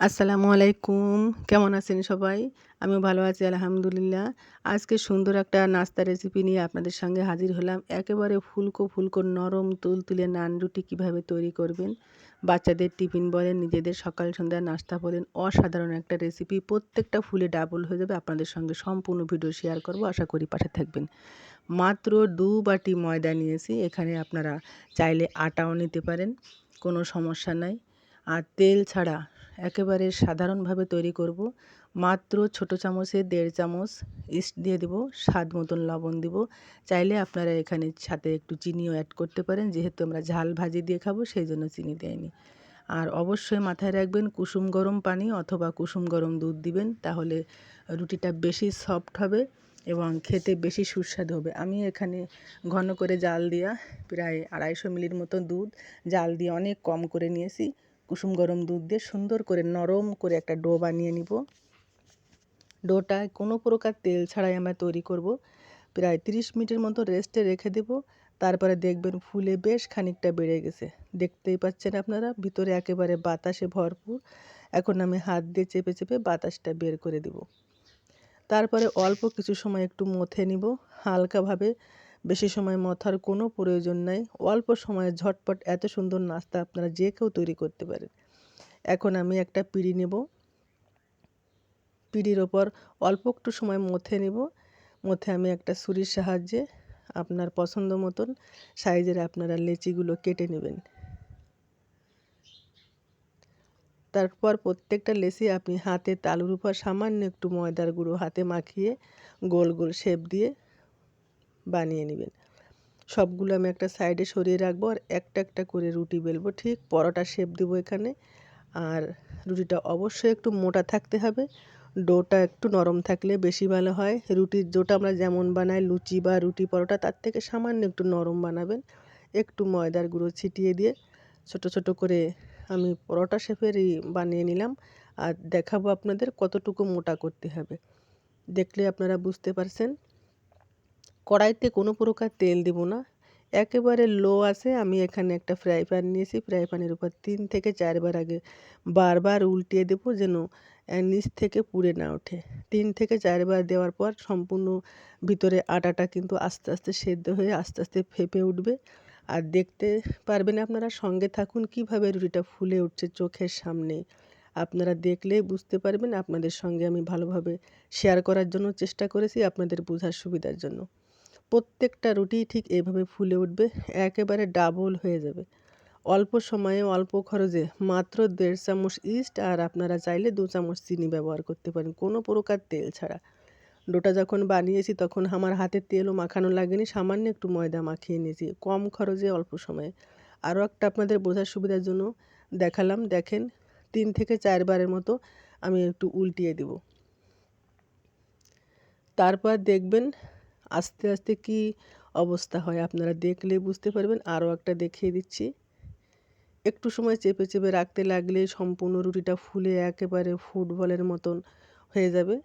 আসসালামু আলাইকুম। কেমন আছেন সবাই? আমিও ভালো আছি, আলহামদুলিল্লাহ। আজকে সুন্দর একটা নাস্তা রেসিপি নিয়ে আপনাদের সঙ্গে হাজির হলাম। একেবারে ফুলকো ফুলকো নরম তুলতুলে নান রুটি কীভাবে তৈরি করবেন? বাচ্চাদের টিফিন বলেন, নিজেদের সকাল সন্ধ্যা নাস্তা বলেন, অসাধারণ একটা রেসিপি প্রত্যেকটা ফুলে ডাবল হয়ে যাবে। আপনাদের সঙ্গে সম্পূর্ণ ভিডিও শেয়ার করব। আশা করি পাশে থাকবেন। মাত্র দু বাটি ময়দা নিয়েছি। এখানে আপনারা চাইলে আটাও নিতে পারেন। কোনো সমস্যা নাই। আর তেল ছাড়া একেবারে সাধারণভাবে তৈরি করব। মাত্র ছোট চামচে দেড় চামচ ইস্ট দিয়ে দেবো, স্বাদ মতন লবণ দিব। চাইলে আপনারা এখানে সাথে একটু চিনিও অ্যাড করতে পারেন, যেহেতু আমরা ঝাল ভাজি দিয়ে খাব সেই জন্য চিনি দেয়নি আর অবশ্যই মাথায় রাখবেন, কুসুম গরম পানি অথবা কুসুম গরম দুধ দিবেন, তাহলে রুটিটা বেশি সফট হবে এবং খেতে বেশি সুস্বাদু হবে। আমি এখানে ঘন করে জাল দিয়া প্রায় আড়াইশো মিলির মতো দুধ, জাল দিয়ে অনেক কম করে নিয়েছি। কুসুম গরম দুধ দিয়ে সুন্দর করে নরম করে একটা ডো বানিয়ে নিব। ডোটা কোনো প্রকার তেল ছাড়াই আমরা তৈরি করব। প্রায় তিরিশ মিনিটের মতো রেস্টে রেখে দেব। তারপরে দেখবেন ফুলে বেশ খানিকটা বেড়ে গেছে। দেখতেই পাচ্ছেন আপনারা, ভিতরে একেবারে বাতাসে ভরপুর। এখন আমি হাত দিয়ে চেপে চেপে বাতাসটা বের করে দেব। তারপরে অল্প কিছু সময় একটু মথে নিব। হালকাভাবে বেশি সময় মথার কোনো প্রয়োজন নাই। অল্প সময়ে ঝটপট এত সুন্দর নাস্তা আপনারা যে কেউ তৈরি করতে পারেন। এখন আমি একটা পিড়ি নেব। পিড়ির ওপর অল্প একটু সময় মথে নেব। মথে আমি একটা ছুরির সাহায্যে আপনার পছন্দ মতন সাইজের আপনারা লেচিগুলো কেটে নেবেন। তারপর প্রত্যেকটা লেচি আপনি হাতে তালুর উপর সামান্য একটু ময়দার গুঁড়ো হাতে মাখিয়ে গোল গোল শেপ দিয়ে বানিয়ে নেবেন। সবগুলো আমি একটা সাইডে সরিয়ে রাখব আর একটা একটা করে রুটি বেলবো, ঠিক? পরোটা শেপ দেবো এখানে। আর রুটিটা অবশ্যই একটু মোটা থাকতে হবে। ডোটা একটু নরম থাকলে বেশি ভালো হয়। রুটির ডোটা আমরা যেমন বানাই, লুচি বা রুটি পরোটা, তার থেকে সামান্য একটু নরম বানাবেন। একটু ময়দার গুঁড়ো ছিটিয়ে দিয়ে ছোট ছোট করে আমি পরোটা শেপেরই বানিয়ে নিলাম। আর দেখাবো আপনাদের কতটুকু মোটা করতে হবে। দেখলে আপনারা বুঝতে পারছেন। কড়াইতে কোনো প্রকার তেল দেবো না। একেবারে লো আছে, আমি এখানে একটা ফ্রাই প্যান নিয়েছি। ফ্রাই প্যানের উপর তিন থেকে চারবার আগে বারবার উল্টিয়ে দেবো যেন নিচ থেকে পুড়ে না ওঠে। তিন থেকে চারবার দেওয়ার পর সম্পূর্ণ ভিতরে আটাটা কিন্তু আস্তে আস্তে সেদ্ধ হয়ে আস্তে আস্তে ফেপে উঠবে। আর দেখতে পারবেন আপনারা, সঙ্গে থাকুন কীভাবে রুটিটা ফুলে উঠছে চোখের সামনে। আপনারা দেখলেই বুঝতে পারবেন, আপনাদের সঙ্গে আমি ভালোভাবে শেয়ার করার জন্য চেষ্টা করেছি আপনাদের বোঝার সুবিধার জন্য। প্রত্যেকটা রুটি ঠিক এভাবে ফুলে উঠবে, একেবারে ডাবল হয়ে যাবে। অল্প সময়ে অল্প খরচে মাত্র দেড় চামচ ইস্ট আর আপনারা চাইলে দু চামচ চিনি ব্যবহার করতে পারেন, কোনো প্রকার তেল ছাড়া। ডোটা যখন বানিয়েছি তখন আমার হাতে তেলও মাখানো লাগেনি, সামান্য একটু ময়দা মাখিয়ে নিয়েছি, কম খরচে অল্প সময়ে। আরও একটা আপনাদের বোঝার সুবিধার জন্য দেখালাম, দেখেন তিন থেকে চারবারের মতো আমি একটু উল্টিয়ে দেব। তারপর দেখবেন আস্তে আস্তে কি অবস্থা হয় আপনারা দেখলেই বুঝতে পারবেন। আরও একটা দেখিয়ে দিচ্ছি। একটু সময় চেপে চেপে রাখতে লাগলে সম্পূর্ণ রুটিটা ফুলে একেবারে ফুটবলের মতন হয়ে যাবে।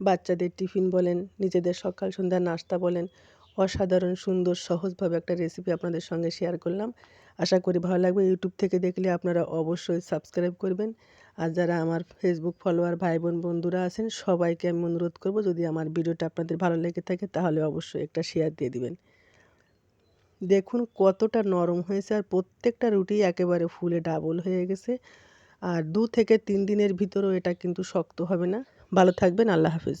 বাচ্চাদের টিফিন বলেন, নিজেদের সকাল সন্ধ্যা নাস্তা বলেন, অসাধারণ, সুন্দর, সহজভাবে একটা রেসিপি আপনাদের সঙ্গে শেয়ার করলাম। আশা করি ভালো লাগবে। ইউটিউব থেকে দেখলে আপনারা অবশ্যই সাবস্ক্রাইব করবেন। আর যারা আমার ফেসবুক ফলোয়ার ভাই বোন বন্ধুরা আছেন, সবাইকে আমি অনুরোধ করব যদি আমার ভিডিওটা আপনাদের ভালো লেগে থাকে তাহলে অবশ্যই একটা শেয়ার দিয়ে দিবেন। দেখুন কতটা নরম হয়েছে আর প্রত্যেকটা রুটি একেবারে ফুলে ডাবল হয়ে গেছে। আর দু থেকে তিন দিনের ভিতরেও এটা কিন্তু শক্ত হবে না। ভালো থাকবেন, আল্লাহ হাফিজ।